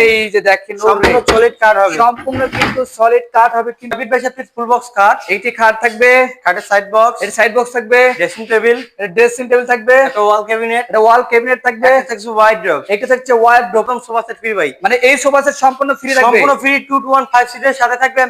এই যে দেখেন সম্পূর্ণ সলিড কাঠ হবে। সম্পূর্ণ কিন্তু সলিড কাঠ হবে কিন্তু হাবিব ভাই ফুল বক্স কাঠ এইটি খাট থাকবে। কাঠের সাইড বক্স এর সাইড বক্স থাকবে। ড্রেসিং টেবিল ড্রেসিং টেবিল থাকবে। একটা ওয়াল ক্যাবিনেট এটা ওয়াল ক্যাবিনেট থাকবে। থাকছে ওয়াইড ড্রপ এটা থাকছে ওয়াইড ড্রপ প্রথম সোফা সেট ফ্রি ভাই। মানে এই সোফা সেট সম্পূর্ণ ফ্রি থাকবে। সম্পূর্ণ free two two one five সিটের সাথে থাকবে।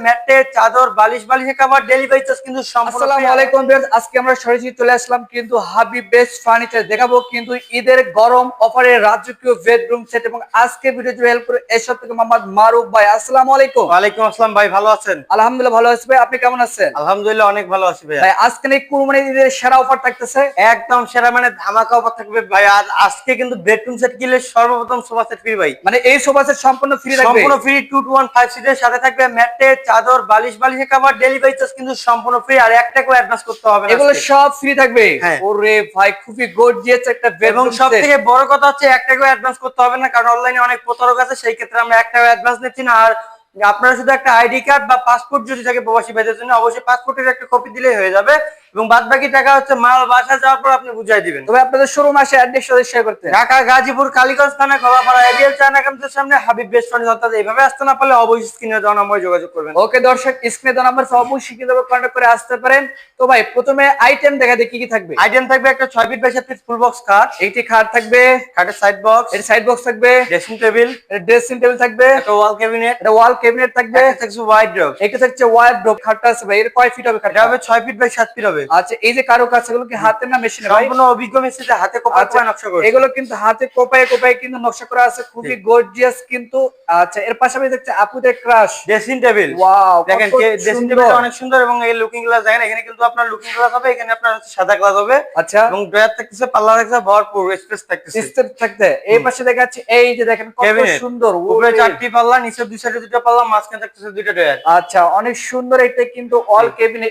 চাদর বালিশ বালিশের কাভার ডেলিভারি চার্জ কিন্তু সম্পূর্ণ আসসালামু আলাইকুম ভিউয়ার্স আজকে আমরা সরাসরি চলে আসলাম কিন্তু হাবিব বেস্ট ফার্নিচার দেখাবো কিন্তু ঈদের গরম অফারে রাজকীয় বেডরুম সেট এবং আজকে ভিডিও জুড়ে হেল্প করে এসব থেকে মোহাম্মদ মারুফ ভাই আসসালামু আলাইকুম। ওয়ালাইকুম আসসালাম ভাই ভালো আছেন? আলহামদুলিল্লাহ ভালো আছি ভাই আপনি কেমন আছেন? আলহামদুলিল্লাহ অনেক ভালো আছি ভাই ভাই আজকে এই কুরবানি ঈদের সেরা অফার থাকতেছে? একদম সেরা মানে ধামাকা অফার থাকবে ভাই আর আজকে কিন্তু বেডরুম সেট কিনলে সর্বপ্রথম সোফা সেট ফ্রি ভাই। মানে এই সোফা সেট সম্পূর্ণ ফ্রি থাকবে? সম্পূর্ণ free two two one five সিটের সাথে থাকবে ম্যাটে চাদর বালিশ কাভার ডেলিভারি চার্জ কিন্তু সম্পূর্ণ ফ্রি আর অ্যাডভান্স করতে হবে না এগুলো সব ফ্রি থাকবে? হ্যাঁ। ওরে ভাই খুবই গর্জিয়াস একটা এবং বেডরুম সব থেকে বড় কথা হচ্ছে অ্যাডভান্স করতে হবে না কারণ অনলাইনে অনেক প্রতারক আছে সেই ক্ষেত্রে আমরা একটা অ্যাডভান্স নিচ্ছি না আর আপনারা শুধু একটা আইডি কার্ড বা পাসপোর্ট যদি থাকে প্রবাসী ভাইদের জন্য অবশ্যই পাসপোর্টের একটা কপি দিলেই হয়ে যাবে। এবং বাদ বাকি টাকা হচ্ছে মাল বাসা যাওয়ার পর আপনি বুঝাই দিবেন। তবে আপনাদের শোরুম আসে অ্যাড্রেস শেয়ার করতে। ঢাকা গাজীপুর কালীগঞ্জ থানা কলাপাড়া এবিএল চায়না ক্যাম্পের সামনে হাবিব বেস্ট ফার্নিচার অর্থাৎ এইভাবে আসতে না পারলে অবশ্যই স্ক্রিনে দেওয়া নম্বরে যোগাযোগ করবেন। ওকে দর্শক স্ক্রিনে দেওয়া নাম্বার অবশ্যই কিন্তু কন্ট্যাক্ট করে আসতে পারেন। তো ভাই প্রথমে আইটেম দেখা দিয়ে কি কি থাকবে। আইটেম থাকবে একটা ছয় ফিট বাই সাত ফিট ফুল বক্স কাঠ এইটি খাট থাকবে। কাঠের সাইড বক্স এর সাইড বক্স থাকবে। ড্রেসিং টেবিল ড্রেসিং টেবিল থাকবে। একটা ওয়াল ক্যাবিনেট এটা ওয়াল ক্যাবিনেট থাকবে। থাকছে ওয়াইড ড্রপ এটা থাকছে ওয়াইড ড্রপ খাটটা আছে ভাই এর কয় ফিট হবে খাটটা? হবে ছয় ফিট বাই সাত ফিট হবে। আচ্ছা এই যে কারও এগুলো কি হাতের না মেশিনে ভাই? সম্পূর্ণ অভিজ্ঞ মিস্ত্রিতে হাতে কোপায় আচ্ছা, কোপায় নকশা করে এগুলো কিন্তু হাতে কোপায় কোপায় কিন্তু নকশা করা আছে খুবই গর্জিয়াস কিন্তু আচ্ছা এর পাশাপাশি দেখছে আপুদের ক্রাশ ড্রেসিং টেবিল ওয়াও দেখেন ড্রেসিং টেবিলটা অনেক সুন্দর এবং এই লুকিং গ্লাস দেখেন এখানে কিন্তু আপনার লুকিং গ্লাস হবে এখানে আপনার সাদা গ্লাস হবে। আচ্ছা। এবং ড্রয়ার থাকতেছে পাল্লা থাকছে ভরপুর স্পেস থাকতেছে। সিস্টেম থাকতে। এই পাশে দেখা যাচ্ছে এই যে দেখেন কত সুন্দর উপরে চারটি পাল্লা নিচে দুই সাইডে দুটো পাল্লা মাঝখানে থাকতেছে দুইটা আচ্ছা অনেক সুন্দর এটা কিন্তু অল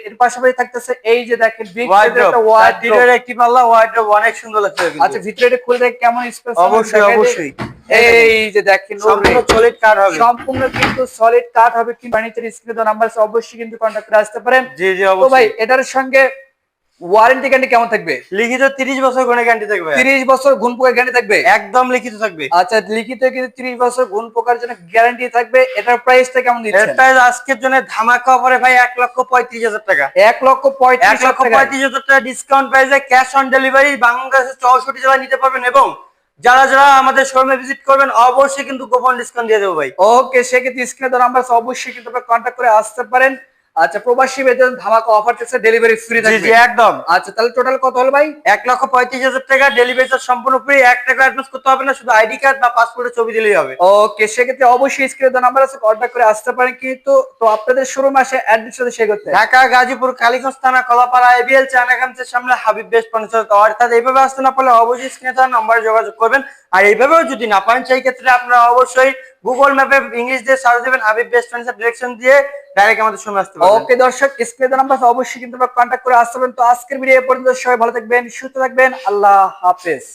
এর পাশাপাশি থাকতেছে এই যে দেখেন বিগ একটা একটি পাল্লা অনেক সুন্দর লাগছে। আচ্ছা ভিতরে এটা খুলে দেখ কেমন স্পেস অবশ্যই অবশ্যই। এই যে দেখেন সম্পূর্ণ সলিড কাঠ হবে। সম্পূর্ণ কিন্তু সলিড কাঠ হবে কিন্তু ফার্নিচার স্ক্রিনে নাম্বার অবশ্যই কিন্তু কন্ট্যাক্ট করে আসতে পারেন। জি জি তো ভাই অবশ্যই। এটার সঙ্গে ওয়ারেন্টি গ্যারান্টি কেমন থাকবে? লিখিত 30 বছর গুণে গ্যারান্টি থাকবে। তিরিশ বছর গুণ পোকার গ্যারান্টি থাকবে? একদম লিখিত থাকবে। আচ্ছা লিখিত কিন্তু তিরিশ বছর গুণ পোকার জন্য গ্যারান্টি থাকবে। এটার প্রাইসটা কেমন দিচ্ছেন? প্রাইস আজকের জন্য ধামাকা অফারে ভাই এক লক্ষ পঁয়ত্রিশ হাজার টাকা। এক লক্ষ এক পঁয়ত্রিশ লক্ষ টাকা পঁয়ত্রিশ হাজার টাকা ডিসকাউন্ট প্রাইসে ক্যাশ অন ডেলিভারি বাংলাদেশের চৌষট্টি জেলায় নিতে পারবেন এবং যারা যারা আমাদের শোরুমে ভিজিট করবেন অবশ্যই কিন্তু গোপন ডিসকাউন্ট দিয়ে দেবো ভাই। ওকে সেক্ষেত্রে স্ক্রিনে দেওয়া নাম্বার অবশ্যই কিন্তু আপনারা কন্ট্যাক্ট করে আসতে পারেন। আচ্ছা প্রবাসী বেতন ধামাকা অফার থাকছে ডেলিভারি ফ্রি থাকবে জি একদম। আচ্ছা তাহলে টোটাল কত হলো ভাই? লক্ষ হাজার টাকা ডেলিভারি চার্জ সম্পূর্ণ ফ্রি এক টাকা অ্যাডভান্স করতে হবে না শুধু আইডি কার্ড বা পাসপোর্টের ছবি দিলেই হবে। ওকে সেক্ষেত্রে অবশ্যই স্ক্রিনে দেওয়া নাম্বার আছে কন্ট্যাক্ট করে আসতে পারেন কিন্তু তো আপনাদের শোরুম আসে অ্যাড্রেস সাথে শেয়ার করতে। ঢাকা গাজীপুর কালীগঞ্জ থানা কলাপাড়া এবিএল চায়না ক্যাম্পের সামনে হাবিব বেস্ট ফার্নিচার অর্থাৎ এইভাবে আসতে না পারলে অবশ্যই স্ক্রিনে নম্বরে যোগাযোগ করবেন। আর এইভাবেও যদি না পারেন সেই ক্ষেত্রে আপনারা অবশ্যই গুগল ম্যাপে ইংলিশ দিয়ে সার্চ দেবেন হাবিব বেস্ট ফার্নিচার ডিরেকশন দিয়ে। ডাইরেক্ট আমাদের সময় আসতে পারবেন। ওকে দর্শক স্ক্রিনে নাম্বার অবশ্যই কিন্তু কন্ট্যাক্ট করে আসতে পারেন তো আজকের ভিডিও পর্যন্ত, সবাই ভালো থাকবেন, সুস্থ থাকবেন, আল্লাহ হাফেজ।